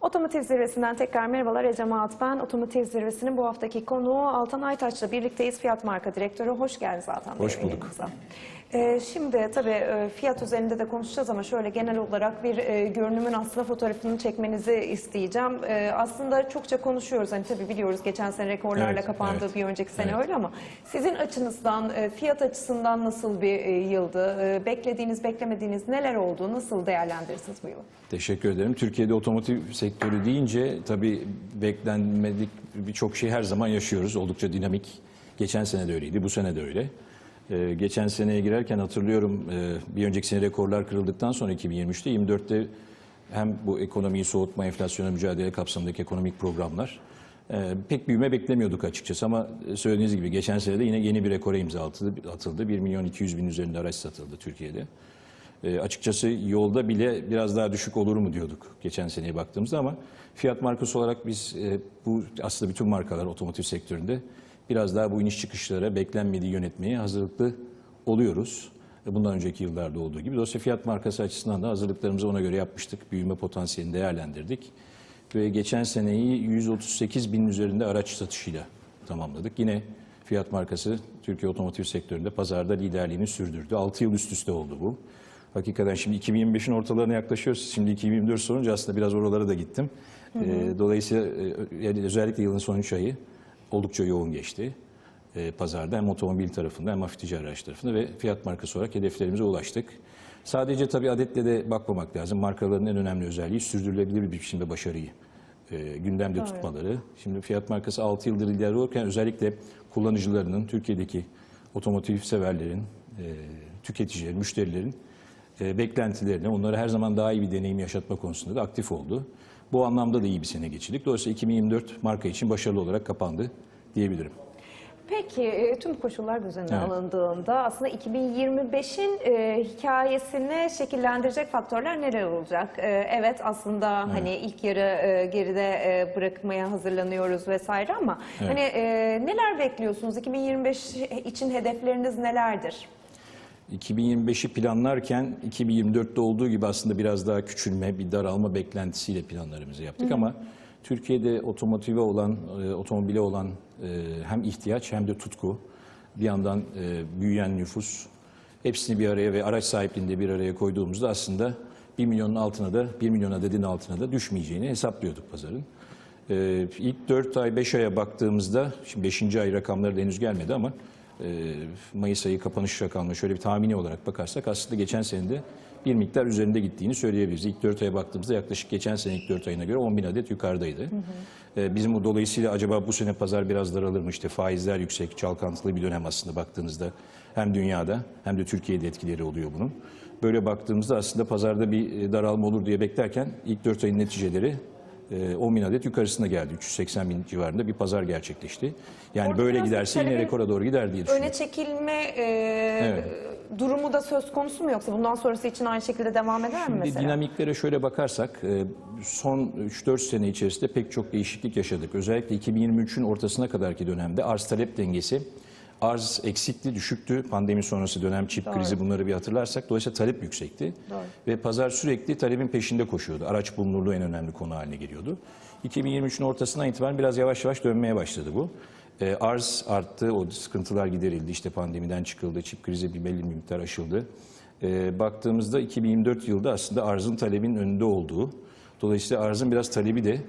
Otomotiv Zirvesi'nden tekrar merhabalar Ecem Alt ben. Otomotiv Zirvesi'nin bu haftaki konuğu Altan Aytaç'la birlikteyiz. Fiyat Marka Direktörü. Hoş geldiniz Altan Bey. Hoş bulduk. yayınımıza. Ee, şimdi tabii e, fiyat üzerinde de konuşacağız ama şöyle genel olarak bir e, görünümün aslında fotoğrafını çekmenizi isteyeceğim. E, aslında çokça konuşuyoruz. Hani tabii biliyoruz geçen sene rekorlarla Evet, kapandı evet. bir önceki sene Evet. öyle ama sizin açınızdan e, fiyat açısından nasıl bir yıldı? Beklediğiniz, beklemediğiniz neler oldu? Nasıl değerlendirirsiniz bu yılı? Teşekkür ederim. Türkiye'de otomotiv sektörü deyince tabii beklenmedik birçok şey her zaman yaşıyoruz. Oldukça dinamik. Geçen sene de öyleydi, bu sene de öyle. Ee, geçen seneye girerken hatırlıyorum e, bir önceki sene rekorlar kırıldıktan sonra 2023'te 24'te hem bu ekonomiyi soğutma, enflasyona mücadele kapsamındaki ekonomik programlar e, pek büyüme beklemiyorduk açıkçası ama söylediğiniz gibi geçen sene de yine yeni bir rekora imza atıldı. atıldı. 1 milyon 200 bin üzerinde araç satıldı Türkiye'de. E, açıkçası yolda bile biraz daha düşük olur mu diyorduk geçen seneye baktığımızda ama fiyat markası olarak biz e, bu aslında bütün markalar otomotiv sektöründe biraz daha bu iniş çıkışlara beklenmediği yönetmeye hazırlıklı oluyoruz. E, Bundan önceki yıllarda olduğu gibi. Dolayısıyla fiyat markası açısından da hazırlıklarımızı ona göre yapmıştık. Büyüme potansiyelini değerlendirdik. Ve geçen seneyi 138 bin üzerinde araç satışıyla tamamladık. Yine fiyat markası Türkiye otomotiv sektöründe pazarda liderliğini sürdürdü. 6 yıl üst üste oldu bu. Hakikaten şimdi 2025'in ortalarına yaklaşıyoruz. Şimdi 2024 sorunca aslında biraz oralara da gittim. Ee, dolayısıyla e, yani özellikle yılın son 3 ayı oldukça yoğun geçti. Ee, pazarda hem otomobil tarafında hem hafif ticari araç tarafında ve fiyat markası olarak hedeflerimize ulaştık. Sadece tabii adetle de bakmamak lazım. Markaların en önemli özelliği sürdürülebilir bir biçimde başarıyı e, gündemde Doğru. tutmaları. Şimdi fiyat markası 6 yıldır lider olurken özellikle kullanıcılarının, Türkiye'deki otomotiv severlerin, e, tüketicilerin, müşterilerin e, beklentilerine, onlara her zaman daha iyi bir deneyim yaşatma konusunda da aktif oldu. Bu anlamda da iyi bir sene geçirdik. Dolayısıyla 2024 marka için başarılı olarak kapandı diyebilirim. Peki e, tüm koşullar göz önüne Evet. alındığında aslında 2025'in e, hikayesini şekillendirecek faktörler neler olacak? E, evet aslında hani ilk yarı e, geride e, bırakmaya hazırlanıyoruz vesaire ama Evet. hani e, neler bekliyorsunuz? 2025 için hedefleriniz nelerdir? 2025'i planlarken 2024'te olduğu gibi aslında biraz daha küçülme, bir daralma beklentisiyle planlarımızı yaptık ama Türkiye'de otomotive olan, e, otomobile olan e, hem ihtiyaç hem de tutku, bir yandan e, büyüyen nüfus, hepsini bir araya ve araç sahipliğinde bir araya koyduğumuzda aslında 1 milyonun altına da 1 milyon adedin altına da düşmeyeceğini hesaplıyorduk pazarın. Ee, ilk 4 ay 5 aya baktığımızda, şimdi 5. ay rakamları da henüz gelmedi ama Mayıs ayı kapanış rakamına şöyle bir tahmini olarak bakarsak aslında geçen senede bir miktar üzerinde gittiğini söyleyebiliriz. İlk 4 aya baktığımızda yaklaşık geçen sene ilk 4 ayına göre 10 bin adet yukarıdaydı. Ee, bizim bu dolayısıyla acaba bu sene pazar biraz daralır mı? İşte faizler yüksek, çalkantılı bir dönem aslında baktığınızda hem dünyada hem de Türkiye'de etkileri oluyor bunun. Böyle baktığımızda aslında pazarda bir e, daralma olur diye beklerken ilk 4 ayın neticeleri 10 bin adet yukarısına geldi. 380 bin civarında bir pazar gerçekleşti. Yani Orada böyle giderse yine rekora doğru gider diye düşünüyorum. Öne çekilme e, Evet. durumu da söz konusu mu yoksa bundan sonrası için aynı şekilde devam eder mi Şimdi mesela? dinamiklere şöyle bakarsak e, son 3-4 sene içerisinde pek çok değişiklik yaşadık. Özellikle 2023'ün ortasına kadarki dönemde arz talep dengesi arz eksikti, düşüktü. Pandemi sonrası dönem çip Doğru. krizi bunları bir hatırlarsak. Dolayısıyla talep yüksekti. Doğru. Ve pazar sürekli talebin peşinde koşuyordu. Araç bulunurluğu en önemli konu haline geliyordu. 2023'ün ortasından itibaren biraz yavaş yavaş dönmeye başladı bu. E, arz arttı, o sıkıntılar giderildi. İşte pandemiden çıkıldı, çip krizi bir belli bir miktar aşıldı. E, baktığımızda 2024 yılda aslında arzın talebin önünde olduğu, dolayısıyla arzın biraz talebi de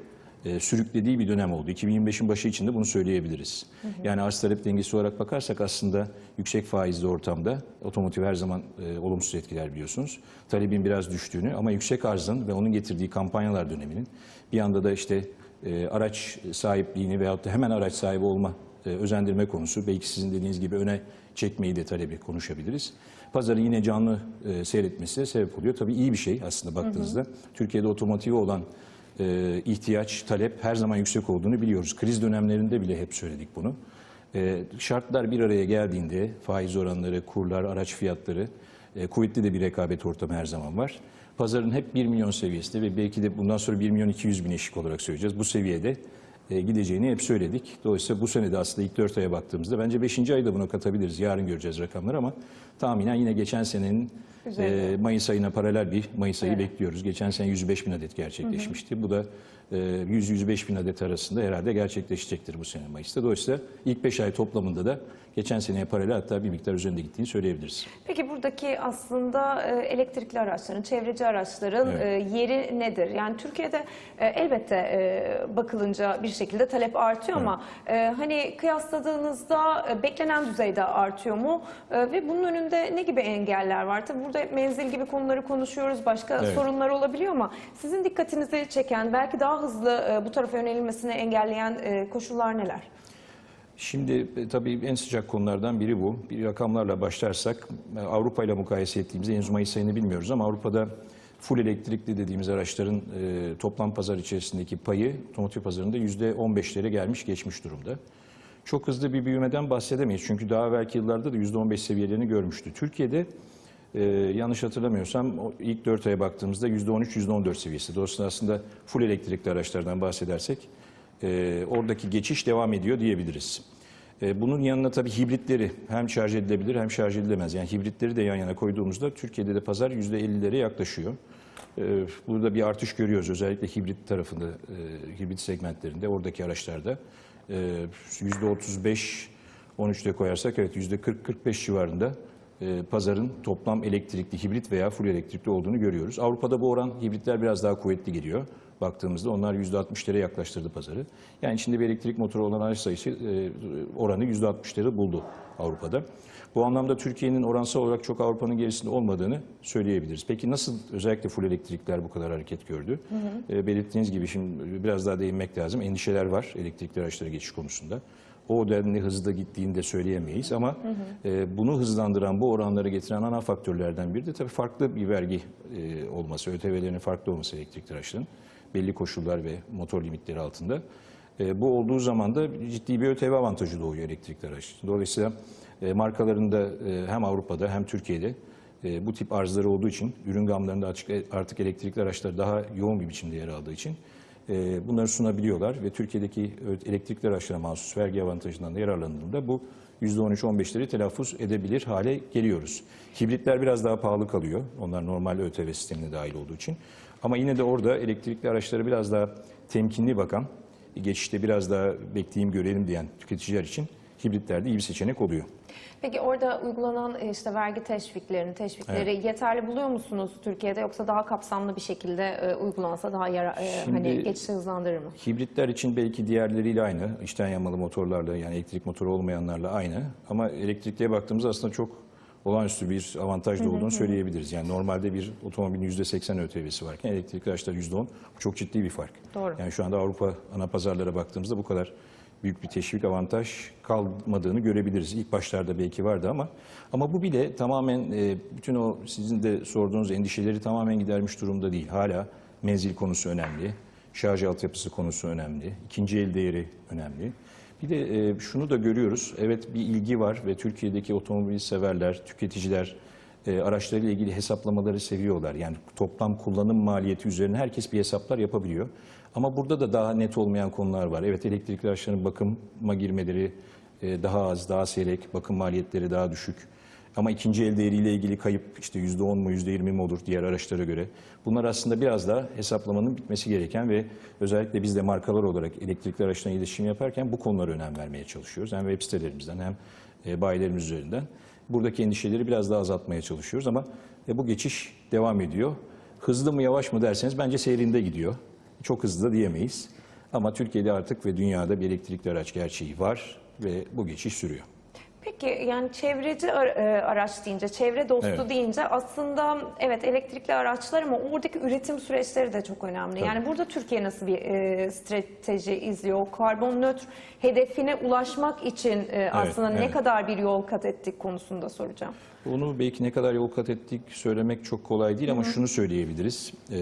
e, sürüklediği bir dönem oldu. 2025'in başı için de bunu söyleyebiliriz. Yani arz talep dengesi olarak bakarsak aslında yüksek faizli ortamda otomotiv her zaman e, olumsuz etkiler biliyorsunuz. Talebin biraz düştüğünü ama yüksek arzın ve onun getirdiği kampanyalar döneminin bir yanda da işte e, araç sahipliğini veyahut da hemen araç sahibi olma e, özendirme konusu belki sizin dediğiniz gibi öne çekmeyi de talebi konuşabiliriz. Pazarı yine canlı e, seyretmesine sebep oluyor. Tabii iyi bir şey aslında baktığınızda. Türkiye'de otomotive olan e, ihtiyaç, talep her zaman yüksek olduğunu biliyoruz. Kriz dönemlerinde bile hep söyledik bunu. E, şartlar bir araya geldiğinde faiz oranları, kurlar, araç fiyatları E, kuvvetli de bir rekabet ortamı her zaman var. Pazarın hep 1 milyon seviyesinde ve belki de bundan sonra 1 milyon 200 bin eşik olarak söyleyeceğiz. Bu seviyede e, gideceğini hep söyledik. Dolayısıyla bu sene de aslında ilk 4 aya baktığımızda bence 5. ayda buna katabiliriz. Yarın göreceğiz rakamları ama tahminen yine geçen senenin E, Mayıs ayına paralel bir Mayıs ayı Evet. bekliyoruz. Geçen sene 105 bin adet gerçekleşmişti. Bu da e, 100-105 bin adet arasında herhalde gerçekleşecektir bu sene Mayıs'ta. Dolayısıyla ilk 5 ay toplamında da geçen seneye paralel hatta bir miktar üzerinde gittiğini söyleyebiliriz. Peki buradaki aslında e, elektrikli araçların, çevreci araçların Evet. e, yeri nedir? Yani Türkiye'de e, elbette bakılınca bir şekilde talep artıyor ama e, hani kıyasladığınızda beklenen düzeyde artıyor mu? Ve bunun önünde ne gibi engeller var? Tabii burada hep menzil gibi konuları konuşuyoruz, başka Evet. sorunlar olabiliyor ama sizin dikkatinizi çeken, belki daha hızlı e, bu tarafa yönelilmesini engelleyen e, koşullar neler? Şimdi e, tabii en sıcak konulardan biri bu. Bir rakamlarla başlarsak Avrupa ile mukayese ettiğimizde henüz Mayıs ayını bilmiyoruz ama Avrupa'da full elektrikli dediğimiz araçların e, toplam pazar içerisindeki payı otomotiv pazarında %15'lere gelmiş geçmiş durumda. Çok hızlı bir büyümeden bahsedemeyiz çünkü daha evvelki yıllarda da %15 seviyelerini görmüştü. Türkiye'de e, yanlış hatırlamıyorsam ilk 4 aya baktığımızda %13-14 seviyesi. Dolayısıyla aslında full elektrikli araçlardan bahsedersek e, oradaki geçiş devam ediyor diyebiliriz. E, bunun yanına tabii hibritleri hem şarj edilebilir hem şarj edilemez. Yani hibritleri de yan yana koyduğumuzda Türkiye'de de pazar %50'lere yaklaşıyor. E, burada bir artış görüyoruz özellikle hibrit tarafında, e, hibrit segmentlerinde, oradaki araçlarda. E, %35, 13'te koyarsak evet %40-45 civarında e, pazarın toplam elektrikli, hibrit veya full elektrikli olduğunu görüyoruz. Avrupa'da bu oran hibritler biraz daha kuvvetli geliyor. Baktığımızda onlar %60'lara yaklaştırdı pazarı. Yani içinde bir elektrik motoru olan araç sayısı e, oranı %60'ları buldu Avrupa'da. Bu anlamda Türkiye'nin oransal olarak çok Avrupa'nın gerisinde olmadığını söyleyebiliriz. Peki nasıl özellikle full elektrikler bu kadar hareket gördü? E, belirttiğiniz gibi şimdi biraz daha değinmek lazım. Endişeler var elektrikli araçlara geçiş konusunda. O denli hızlı gittiğini de söyleyemeyiz ama e, bunu hızlandıran, bu oranları getiren ana faktörlerden biri de tabii farklı bir vergi e, olması, ÖTV'lerinin farklı olması elektrikli araçların belli koşullar ve motor limitleri altında. E, bu olduğu zaman da ciddi bir ÖTV avantajı doğuyor elektrikli araç. Dolayısıyla e, markalarında e, hem Avrupa'da hem Türkiye'de e, bu tip arzları olduğu için ürün gamlarında artık elektrikli araçlar daha yoğun bir biçimde yer aldığı için e, bunları sunabiliyorlar ve Türkiye'deki elektrikli araçlara mahsus vergi avantajından da yararlandığında bu %13-15'leri telaffuz edebilir hale geliyoruz. Hibritler biraz daha pahalı kalıyor. Onlar normal ÖTV sistemine dahil olduğu için. Ama yine de orada elektrikli araçlara biraz daha temkinli bakan, geçişte biraz daha bekleyeyim görelim diyen tüketiciler için hibritler de iyi bir seçenek oluyor. Peki orada uygulanan e, işte vergi teşviklerini, teşvikleri yeterli buluyor musunuz Türkiye'de yoksa daha kapsamlı bir şekilde e, uygulansa daha yara, e, Şimdi- hani geçişi hızlandırır mı? Hibritler için belki diğerleriyle aynı. İçten yanmalı motorlarla yani elektrik motoru olmayanlarla aynı. Ama elektrikliye baktığımızda aslında çok olağanüstü bir avantaj da olduğunu söyleyebiliriz. Yani normalde bir otomobilin %80 ÖTV'si varken elektrikli araçlar %10. Bu çok ciddi bir fark. Doğru. Yani şu anda Avrupa ana pazarlara baktığımızda bu kadar büyük bir teşvik avantaj kalmadığını görebiliriz. İlk başlarda belki vardı ama ama bu bile tamamen e, bütün o sizin de sorduğunuz endişeleri tamamen gidermiş durumda değil. Hala menzil konusu önemli. Şarj altyapısı konusu önemli. ikinci el değeri önemli. Bir de e, şunu da görüyoruz. Evet bir ilgi var ve Türkiye'deki otomobil severler, tüketiciler e, araçlarıyla ilgili hesaplamaları seviyorlar. Yani toplam kullanım maliyeti üzerine herkes bir hesaplar yapabiliyor. Ama burada da daha net olmayan konular var. Evet elektrikli araçların bakıma girmeleri e, daha az, daha seyrek, bakım maliyetleri daha düşük. Ama ikinci el değeriyle ilgili kayıp işte %10 mu %20 mi olur diğer araçlara göre. Bunlar aslında biraz daha hesaplamanın bitmesi gereken ve özellikle biz de markalar olarak elektrikli araçlarla iletişim yaparken bu konulara önem vermeye çalışıyoruz. Hem web sitelerimizden hem e, bayilerimiz üzerinden. Buradaki endişeleri biraz daha azaltmaya çalışıyoruz ama e, bu geçiş devam ediyor. Hızlı mı yavaş mı derseniz bence seyrinde gidiyor. Çok hızlı da diyemeyiz. Ama Türkiye'de artık ve dünyada bir elektrikli araç gerçeği var ve bu geçiş sürüyor. Peki yani çevreci e, araç deyince, çevre dostu Evet. deyince aslında evet elektrikli araçlar ama oradaki üretim süreçleri de çok önemli. Tabii. Yani burada Türkiye nasıl bir e, strateji izliyor? Karbon nötr hedefine ulaşmak için e, aslında ne evet. kadar bir yol kat ettik konusunda soracağım. Onu belki ne kadar yol kat ettik söylemek çok kolay değil ama şunu söyleyebiliriz. Ee,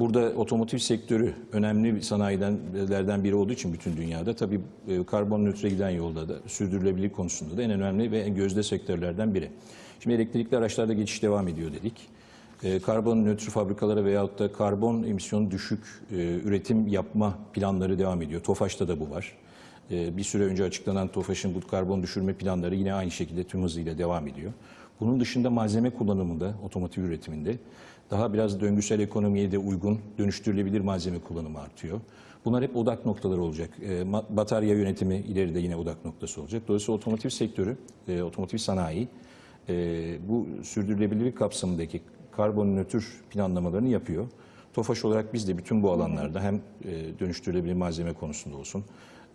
burada otomotiv sektörü önemli bir sanayilerden biri olduğu için bütün dünyada tabii e, karbon nötre giden yolda da sürdürülebilirlik konusunda da en önemli ve en gözde sektörlerden biri. Şimdi elektrikli araçlarda geçiş devam ediyor dedik. E, karbon nötr fabrikalara veyahut da karbon emisyonu düşük e, üretim yapma planları devam ediyor. TOFAŞ'ta da bu var. Bir süre önce açıklanan TOFAŞ'ın bu karbon düşürme planları yine aynı şekilde tüm hızıyla devam ediyor. Bunun dışında malzeme kullanımında, otomotiv üretiminde daha biraz döngüsel ekonomiye de uygun dönüştürülebilir malzeme kullanımı artıyor. Bunlar hep odak noktaları olacak. E, batarya yönetimi ileride yine odak noktası olacak. Dolayısıyla otomotiv sektörü, e, otomotiv sanayi e, bu sürdürülebilirlik kapsamındaki karbon nötr planlamalarını yapıyor. TOFAŞ olarak biz de bütün bu alanlarda hem e, dönüştürülebilir malzeme konusunda olsun,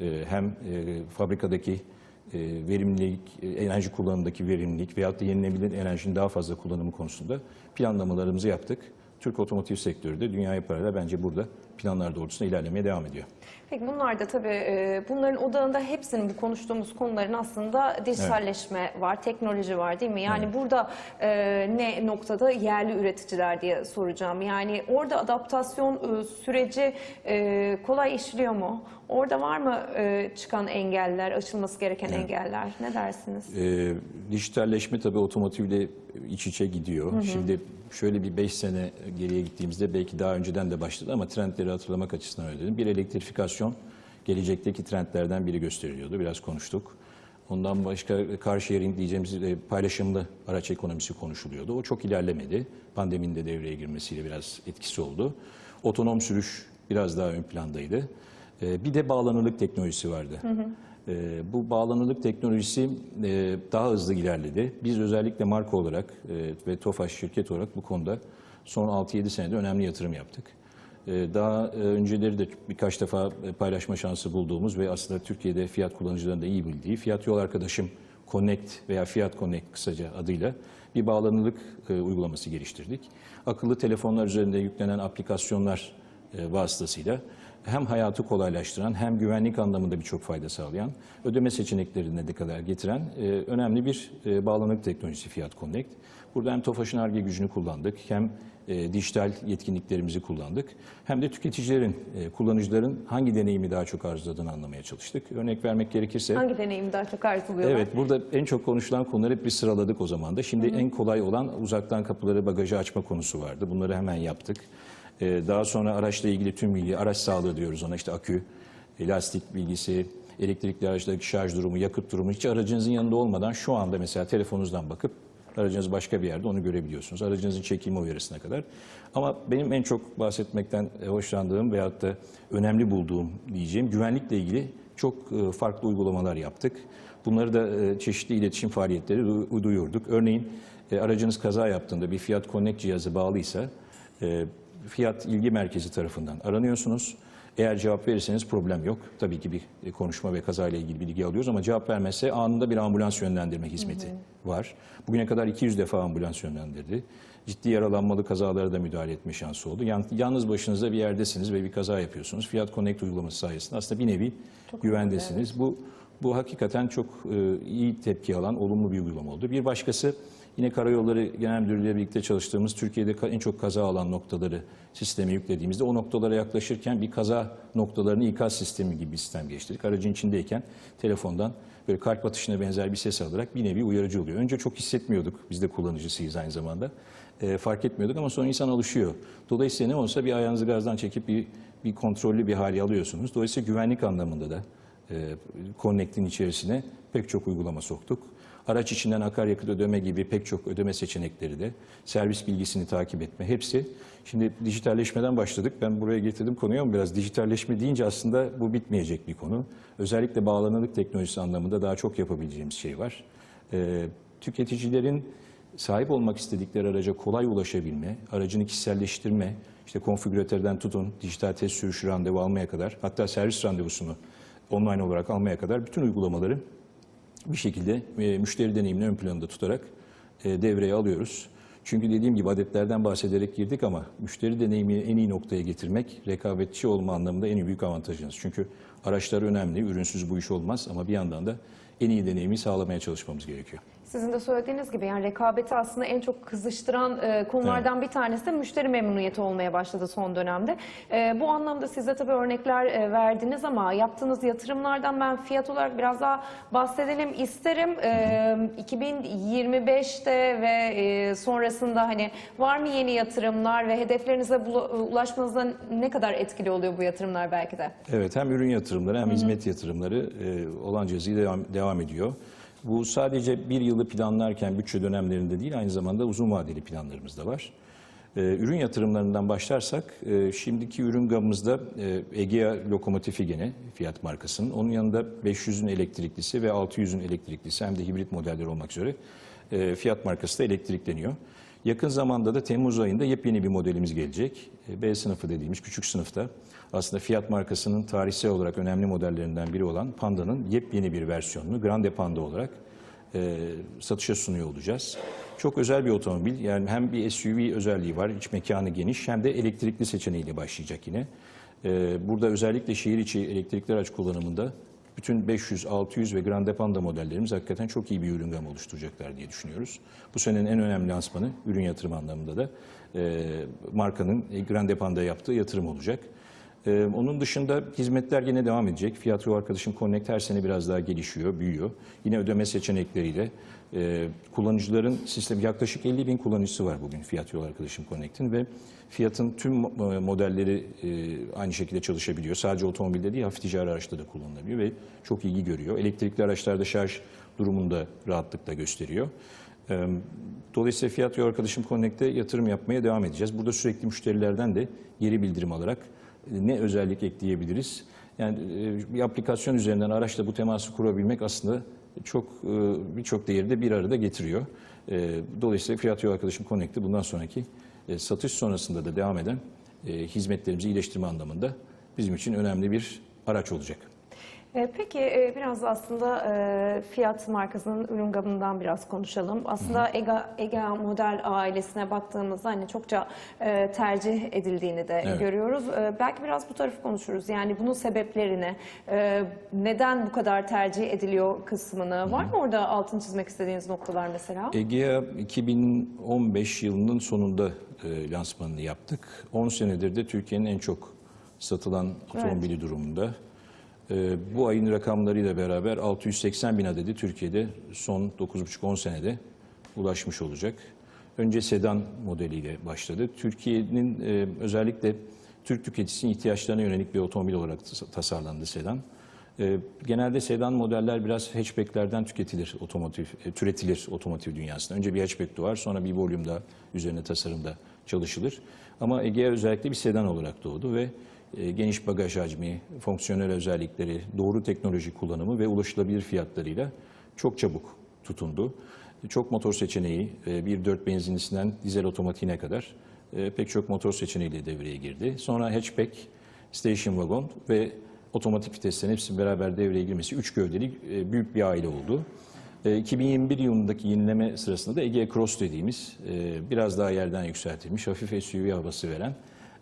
e, hem e, fabrikadaki verimlilik, e, enerji kullanımındaki verimlilik veyahut da yenilenebilir enerjinin daha fazla kullanımı konusunda planlamalarımızı yaptık. Türk otomotiv sektörü de dünyaya paralel bence burada planlar doğrultusunda ilerlemeye devam ediyor. Peki bunlar da tabii e, bunların odağında hepsinin bu konuştuğumuz konuların aslında dijitalleşme var, teknoloji var değil mi? Yani burada e, ne noktada yerli üreticiler diye soracağım. Yani orada adaptasyon e, süreci e, kolay işliyor mu? Orada var mı e, çıkan engeller, aşılması gereken engeller? Ne dersiniz? E, dijitalleşme tabii otomotivle iç içe gidiyor. Şimdi şöyle bir 5 sene geriye gittiğimizde belki daha önceden de başladı ama trendleri hatırlamak açısından öyle dedim. Bir elektrifikasyon gelecekteki trendlerden biri gösteriliyordu. Biraz konuştuk. Ondan başka car sharing diyeceğimiz e, paylaşımlı araç ekonomisi konuşuluyordu. O çok ilerlemedi. Pandeminin de devreye girmesiyle biraz etkisi oldu. Otonom sürüş biraz daha ön plandaydı. E, Bir de bağlanırlık teknolojisi vardı. E, Bu bağlanırlık teknolojisi e, daha hızlı ilerledi. Biz özellikle marka olarak e, ve TOFAŞ şirket olarak bu konuda son 6-7 senede önemli yatırım yaptık. E, Daha e, önceleri de birkaç defa paylaşma şansı bulduğumuz ve aslında Türkiye'de fiyat kullanıcılarının da iyi bildiği Fiyat Yol Arkadaşım Connect veya Fiyat Connect kısaca adıyla bir bağlanırlık e, uygulaması geliştirdik. Akıllı telefonlar üzerinde yüklenen aplikasyonlar vasıtasıyla hem hayatı kolaylaştıran hem güvenlik anlamında birçok fayda sağlayan, ödeme seçeneklerine de kadar getiren e, önemli bir e, bağlanık teknolojisi Fiat Connect. Burada hem TOFAŞ'ın ARGE gücünü kullandık, hem e, dijital yetkinliklerimizi kullandık, hem de tüketicilerin, e, kullanıcıların hangi deneyimi daha çok arzuladığını anlamaya çalıştık. Örnek vermek gerekirse... Hangi deneyimi daha çok arzuluyorlar? Evet, burada en çok konuşulan konuları hep bir sıraladık o zaman da. Şimdi en kolay olan uzaktan kapıları bagajı açma konusu vardı. Bunları hemen yaptık. Ee, daha sonra araçla ilgili tüm bilgi, araç sağlığı diyoruz ona işte akü, e, lastik bilgisi, elektrikli araçtaki şarj durumu, yakıt durumu hiç aracınızın yanında olmadan şu anda mesela telefonunuzdan bakıp aracınız başka bir yerde onu görebiliyorsunuz. Aracınızın çekilme uyarısına kadar. Ama benim en çok bahsetmekten e, hoşlandığım veyahut da önemli bulduğum diyeceğim güvenlikle ilgili çok e, farklı uygulamalar yaptık. Bunları da çeşitli iletişim faaliyetleri du- duyurduk. Örneğin aracınız kaza yaptığında bir Fiat Connect cihazı bağlıysa Fiyat İlgi Merkezi tarafından aranıyorsunuz. Eğer cevap verirseniz problem yok. Tabii ki bir e, konuşma ve kazayla ilgili bilgi alıyoruz ama cevap vermezse anında bir ambulans yönlendirme hizmeti var. Bugüne kadar 200 defa ambulans yönlendirdi. Ciddi yaralanmalı kazalara da müdahale etme şansı oldu. Yalnız başınızda bir yerdesiniz ve bir kaza yapıyorsunuz. Fiyat Connect uygulaması sayesinde aslında bir nevi güvendesiniz. Bu bu hakikaten çok e, iyi tepki alan olumlu bir uygulama oldu. Bir başkası Yine Karayolları Genel Müdürlüğü ile birlikte çalıştığımız Türkiye'de en çok kaza alan noktaları sistemi yüklediğimizde o noktalara yaklaşırken bir kaza noktalarını ikaz sistemi gibi bir sistem geçtirdik. Aracın içindeyken telefondan böyle kalp atışına benzer bir ses alarak bir nevi uyarıcı oluyor. Önce çok hissetmiyorduk. Biz de kullanıcısıyız aynı zamanda. E, fark etmiyorduk ama sonra insan alışıyor. Dolayısıyla ne olsa bir ayağınızı gazdan çekip bir, bir kontrollü bir hale alıyorsunuz. Dolayısıyla güvenlik anlamında da e, Connect'in içerisine pek çok uygulama soktuk. Araç içinden akaryakıt ödeme gibi pek çok ödeme seçenekleri de, servis bilgisini takip etme hepsi. Şimdi dijitalleşmeden başladık. Ben buraya getirdim konuyu ama biraz dijitalleşme deyince aslında bu bitmeyecek bir konu. Özellikle bağlanırlık teknolojisi anlamında daha çok yapabileceğimiz şey var. Ee, tüketicilerin sahip olmak istedikleri araca kolay ulaşabilme, aracını kişiselleştirme, işte konfigüratörden tutun, dijital test sürüşü randevu almaya kadar, hatta servis randevusunu online olarak almaya kadar bütün uygulamaları bir şekilde e, müşteri deneyimini ön planda tutarak e, devreye alıyoruz. Çünkü dediğim gibi adetlerden bahsederek girdik ama müşteri deneyimini en iyi noktaya getirmek rekabetçi olma anlamında en büyük avantajınız. Çünkü araçlar önemli, ürünsüz bu iş olmaz ama bir yandan da en iyi deneyimi sağlamaya çalışmamız gerekiyor. Sizin de söylediğiniz gibi yani rekabeti aslında en çok kızıştıran e, konulardan bir tanesi de müşteri memnuniyeti olmaya başladı son dönemde. E, bu anlamda siz de tabii örnekler e, verdiniz ama yaptığınız yatırımlardan ben fiyat olarak biraz daha bahsedelim isterim. E, 2025'te ve e, sonrasında hani var mı yeni yatırımlar ve hedeflerinize ulaşmanızda ne kadar etkili oluyor bu yatırımlar belki de? Evet hem ürün yatırımları hem hizmet yatırımları e, olan cihazı devam, devam ediyor. Bu sadece bir yılı planlarken bütçe dönemlerinde değil aynı zamanda uzun vadeli planlarımız da var. E, ürün yatırımlarından başlarsak e, şimdiki ürün gamımızda e, Egea lokomotifi gene fiyat markasının. Onun yanında 500'ün elektriklisi ve 600'ün elektriklisi hem de hibrit modeller olmak üzere e, fiyat markası da elektrikleniyor. Yakın zamanda da Temmuz ayında yepyeni bir modelimiz gelecek. B sınıfı dediğimiz küçük sınıfta aslında Fiat markasının tarihsel olarak önemli modellerinden biri olan Panda'nın yepyeni bir versiyonunu Grande Panda olarak e, satışa sunuyor olacağız. Çok özel bir otomobil. Yani hem bir SUV özelliği var, iç mekanı geniş hem de elektrikli seçeneğiyle başlayacak yine. E, burada özellikle şehir içi elektrikli araç kullanımında bütün 500, 600 ve Grande Panda modellerimiz hakikaten çok iyi bir ürün gamı oluşturacaklar diye düşünüyoruz. Bu senenin en önemli lansmanı ürün yatırım anlamında da e, markanın Grande Panda'ya yaptığı yatırım olacak. E, onun dışında hizmetler yine devam edecek. Fiyat Yol Arkadaşım Connect her sene biraz daha gelişiyor, büyüyor. Yine ödeme seçenekleriyle e, kullanıcıların sistemi yaklaşık 50 bin kullanıcısı var bugün Fiyat Yol Arkadaşım Connect'in ve Fiyat'ın tüm mo- modelleri e, aynı şekilde çalışabiliyor. Sadece otomobilde değil hafif ticari araçta da kullanılabiliyor ve çok ilgi görüyor. Elektrikli araçlarda şarj durumunu da rahatlıkla gösteriyor. E, Dolayısıyla Fiyat Yol Arkadaşım Connect'te yatırım yapmaya devam edeceğiz. Burada sürekli müşterilerden de geri bildirim alarak e, ne özellik ekleyebiliriz? Yani e, bir aplikasyon üzerinden araçla bu teması kurabilmek aslında çok e, birçok değeri de bir arada getiriyor. E, Dolayısıyla Fiyat Yol Arkadaşım Connect'i bundan sonraki satış sonrasında da devam eden hizmetlerimizi iyileştirme anlamında bizim için önemli bir araç olacak. E, Peki e, biraz da aslında e, Fiat markasının ürün gamından biraz konuşalım. Aslında Ega, Ega model ailesine baktığımızda hani çokça tercih edildiğini de Evet. görüyoruz. Belki biraz bu tarafı konuşuruz. Yani bunun sebeplerini, neden bu kadar tercih ediliyor kısmını. Var mı orada altın çizmek istediğiniz noktalar mesela? Egea 2015 yılının sonunda lansmanını yaptık. 10 senedir de Türkiye'nin en çok satılan otomobili durumunda. E, bu ayın rakamlarıyla beraber 680 bin adedi Türkiye'de son 9,5-10 senede ulaşmış olacak. Önce sedan modeliyle başladı. Türkiye'nin e, özellikle Türk tüketicisinin ihtiyaçlarına yönelik bir otomobil olarak tas- tasarlandı sedan. E, genelde sedan modeller biraz hatchbacklerden tüketilir, otomotiv, e, türetilir otomotiv dünyasında. Önce bir hatchback doğar, sonra bir volümda üzerine tasarımda çalışılır. Ama Egea özellikle bir sedan olarak doğdu ve geniş bagaj hacmi, fonksiyonel özellikleri, doğru teknoloji kullanımı ve ulaşılabilir fiyatlarıyla çok çabuk tutundu. Çok motor seçeneği, e, 1.4 benzinlisinden dizel otomatiğine kadar e, pek çok motor seçeneğiyle devreye girdi. Sonra hatchback, station wagon ve otomatik viteslerin hepsi beraber devreye girmesi üç gövdeli e, büyük bir aile oldu. E, 2021 yılındaki yenileme sırasında da Ege Cross dediğimiz e, biraz daha yerden yükseltilmiş, hafif SUV havası veren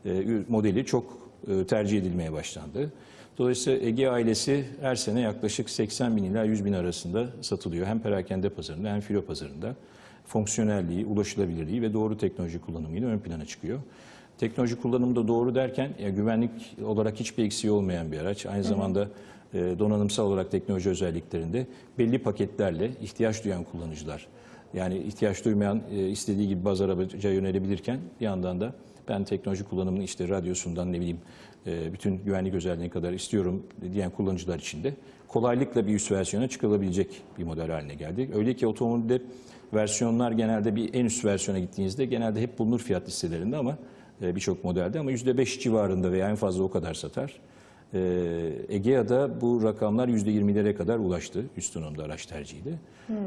e, modeli çok e, tercih edilmeye başlandı. Dolayısıyla Ege ailesi her sene yaklaşık 80 bin ila 100 bin arasında satılıyor. Hem perakende pazarında hem filo pazarında. Fonksiyonelliği, ulaşılabilirliği ve doğru teknoloji kullanımıyla ön plana çıkıyor. Teknoloji kullanımı da doğru derken ya güvenlik olarak hiçbir eksiği olmayan bir araç. Aynı zamanda e, donanımsal olarak teknoloji özelliklerinde belli paketlerle ihtiyaç duyan kullanıcılar yani ihtiyaç duymayan e, istediği gibi baz araca yönelebilirken bir yandan da ben teknoloji kullanımını işte radyosundan ne bileyim e, bütün güvenlik özelliğine kadar istiyorum diyen kullanıcılar için de kolaylıkla bir üst versiyona çıkılabilecek bir model haline geldi. Öyle ki otomobilde versiyonlar genelde bir en üst versiyona gittiğinizde genelde hep bulunur fiyat listelerinde ama e, birçok modelde ama %5 civarında veya en fazla o kadar satar. E, Egea'da bu rakamlar %20'lere kadar ulaştı üst araç tercihiydi.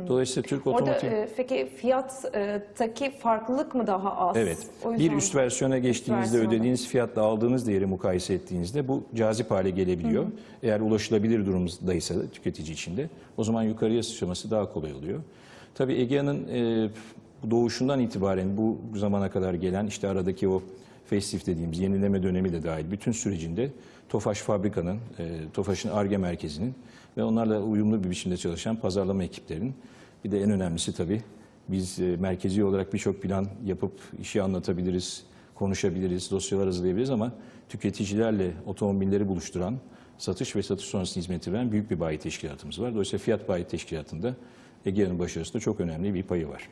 Dolayısıyla Türk Orada otomotiv... e, peki fiyattaki farklılık mı daha az? Evet. Bir üst versiyona geçtiğinizde versiyona. ödediğiniz fiyatla aldığınız değeri mukayese ettiğinizde bu cazip hale gelebiliyor. Eğer ulaşılabilir durumdaysa da tüketici için de o zaman yukarıya sıçraması daha kolay oluyor. Tabii Egea'nın e, doğuşundan itibaren bu zamana kadar gelen işte aradaki o facelift dediğimiz yenileme dönemi de dahil bütün sürecinde Tofaş fabrikanın, e, Tofaş'ın ARGE merkezinin ve onlarla uyumlu bir biçimde çalışan pazarlama ekiplerinin Bir de en önemlisi tabii biz e, merkezi olarak birçok plan yapıp işi anlatabiliriz, konuşabiliriz, dosyalar hazırlayabiliriz ama tüketicilerle otomobilleri buluşturan, satış ve satış sonrası hizmeti veren büyük bir bayi teşkilatımız var. Dolayısıyla fiyat bayi teşkilatında Egea'nın başarısında çok önemli bir payı var.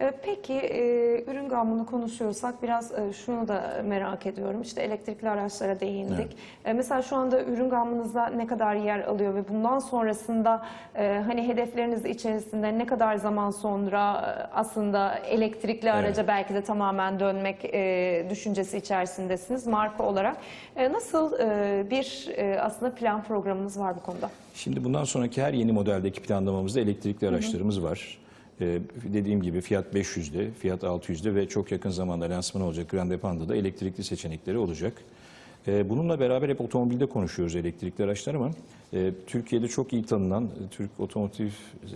E, Peki e, ürün gamını konuşuyorsak biraz e, şunu da merak ediyorum. İşte elektrikli araçlara değindik. E, Mesela şu anda ürün gamınızda ne kadar yer alıyor ve bundan sonrasında hani hedefleriniz içerisinde ne kadar zaman sonra aslında elektrikli araca belki de tamamen dönmek düşüncesi içerisindesiniz marka olarak. Nasıl bir aslında plan programınız var bu konuda? Şimdi bundan sonraki her yeni modeldeki planlamamızda elektrikli araçlarımız var. Ee, dediğim gibi Fiat 500'de, Fiat 600'de ve çok yakın zamanda lansman olacak Grande Panda'da elektrikli seçenekleri olacak. Ee, bununla beraber hep otomobilde konuşuyoruz elektrikli araçlar ama e, Türkiye'de çok iyi tanınan e, Türk otomotiv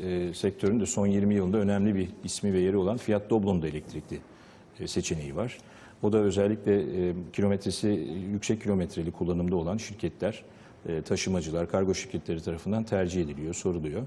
e, sektöründe son 20 yılında önemli bir ismi ve yeri olan Fiat Doblo'nun da elektrikli e, seçeneği var. O da özellikle kilometresi yüksek kilometreli kullanımda olan şirketler, taşımacılar, kargo şirketleri tarafından tercih ediliyor, soruluyor.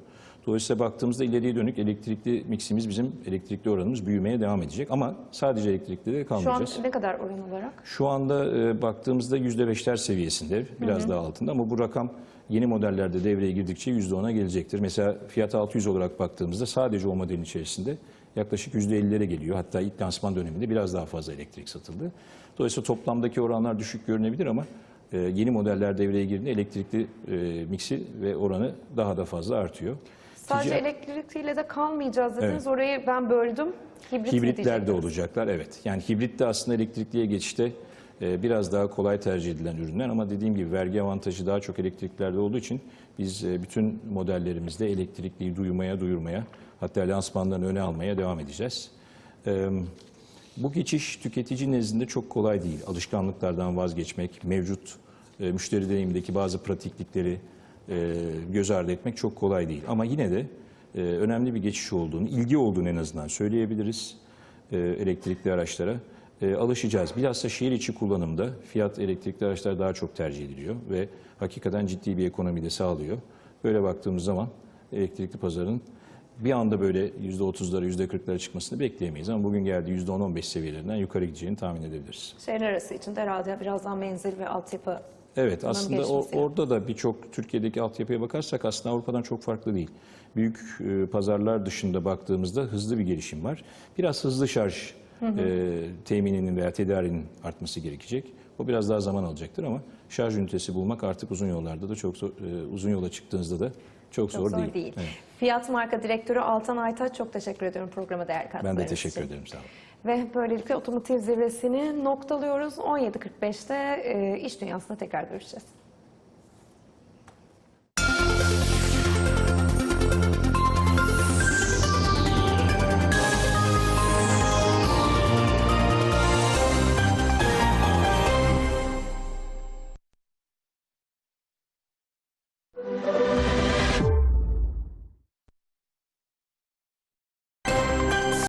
Dolayısıyla baktığımızda ileriye dönük elektrikli miksimiz bizim elektrikli oranımız büyümeye devam edecek ama sadece elektrikli de Şu an kalmayacağız. ne kadar oran olarak? Şu anda e, baktığımızda %5'ler seviyesinde, biraz daha altında ama bu rakam yeni modellerde devreye girdikçe %10'a gelecektir. Mesela Fiat 600 olarak baktığımızda sadece o modelin içerisinde yaklaşık %50'lere geliyor. Hatta ilk lansman döneminde biraz daha fazla elektrik satıldı. Dolayısıyla toplamdaki oranlar düşük görünebilir ama e, yeni modeller devreye girdiğinde elektrikli e, miksi ve oranı daha da fazla artıyor. Sadece Ticari- elektrikliyle de kalmayacağız dediniz. Evet. Orayı ben böldüm. Hibrit Hibritler de olacaklar evet. Yani hibrit de aslında elektrikliye geçişte e, biraz daha kolay tercih edilen ürünler ama dediğim gibi vergi avantajı daha çok elektriklerde olduğu için biz e, bütün modellerimizde elektrikliyi duymaya, duyurmaya hatta lansmanlarını öne almaya devam edeceğiz. E, Bu geçiş tüketici nezdinde çok kolay değil. Alışkanlıklardan vazgeçmek, mevcut müşteri deneyimindeki bazı pratiklikleri göz ardı etmek çok kolay değil. Ama yine de e, önemli bir geçiş olduğunu, ilgi olduğunu en azından söyleyebiliriz e, elektrikli araçlara. E, alışacağız. Bilhassa şehir içi kullanımda fiyat elektrikli araçlar daha çok tercih ediliyor ve hakikaten ciddi bir ekonomi de sağlıyor. Böyle baktığımız zaman elektrikli pazarın bir anda böyle %30'lara, %40'lara çıkmasını bekleyemeyiz. Ama bugün geldiği %10-15 seviyelerinden yukarı gideceğini tahmin edebiliriz. Şehir arası için de herhalde birazdan menzil ve altyapı Evet Bunun aslında o- orada da birçok Türkiye'deki altyapıya bakarsak aslında Avrupa'dan çok farklı değil. Büyük e, pazarlar dışında baktığımızda hızlı bir gelişim var. Biraz hızlı şarj e, temininin veya tedarinin artması gerekecek. O biraz daha zaman alacaktır ama şarj ünitesi bulmak artık uzun yollarda da çok zor, e, uzun yola çıktığınızda da çok, çok zor, değil. Evet. Fiyat Marka Direktörü Altan Aytaç çok teşekkür ediyorum programa değer Ben katkılarınız de teşekkür için. ederim sağ olun. Ve böylelikle otomotiv zirvesini noktalıyoruz. 17.45'te e, iş dünyasında tekrar görüşeceğiz.